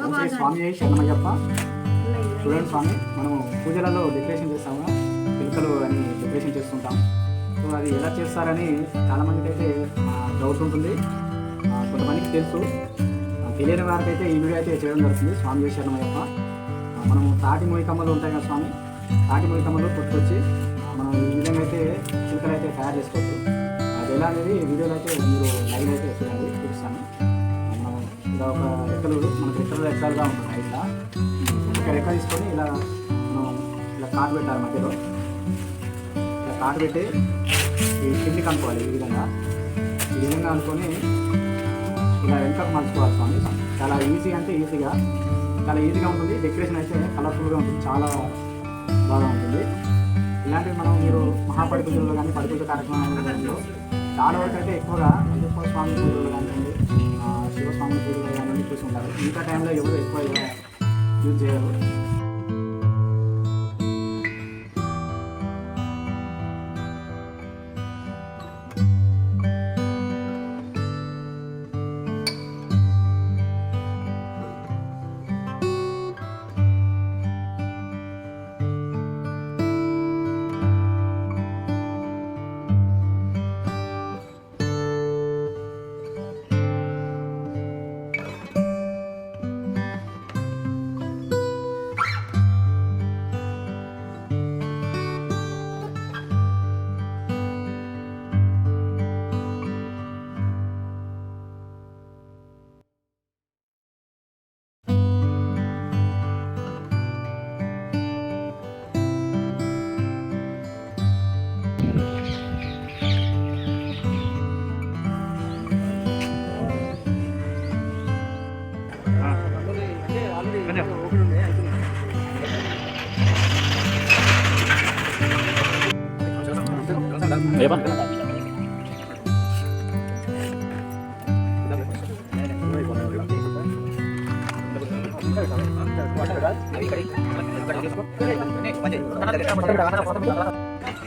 స్వామి శరణమయ్యప్ప చూడండి స్వామి మనం పూజలలో డెకరేషన్ చేస్తాము. పిలకలు అని డెకరేషన్ చేస్తుంటాం. సో అది ఎలా చేస్తారని చాలామందికి అయితే డౌట్ ఉంటుంది. కొంతమందికి తెలుసు. తెలియని వారికి అయితే ఈ వీడియో అయితే చేయడం జరుగుతుంది. స్వామి శరణమయ్యప్ప మనము తాటి మొయికమ్మలు ఉంటాయి కదా స్వామి తాటి మొయికమ్మలు కొట్టుకొచ్చి మనం ఈ విధంగా అయితే చిలుకలు అయితే తయారు చేసుకోవచ్చు. అది ఎలా అనేది వీడియోలో అయితే మీరు లైవ్ అయితే చూడండి చూపిస్తాను. ఇలా ఒక రెక్కలు మనకి రెక్కలు రెక్కలుగా ఉంటున్నాయి ఇట్లా. ఒక రెక్క తీసుకొని ఇలా మనం ఇలా కాటు పెట్టాలి మధ్యలో. ఇలా కాటు పెట్టి ఈ కిందికి అనుకోవాలి ఈ విధంగా. ఈ విధంగా అనుకొని ఇలా వెనకకు మలుచుకోవాలి స్వామి. చాలా ఈజీ అంటే ఈజీగా చాలా ఈజీగా ఉంటుంది. డెకరేషన్ అయితే కలర్ఫుల్గా ఉంటుంది. చాలా బాగా ఉంటుంది. ఇలాంటివి మనం మీరు మహాపడి కానీ పడి పూజ చాలా వరకు అయితే ఎక్కువగా అయ్యప్ప స్వామి కానివ్వండి చూసుకుంటారు మిగతా టైంలో ఎవరు ఎక్కువ యూజ్ చేయరు. Ayo pak. Thank you.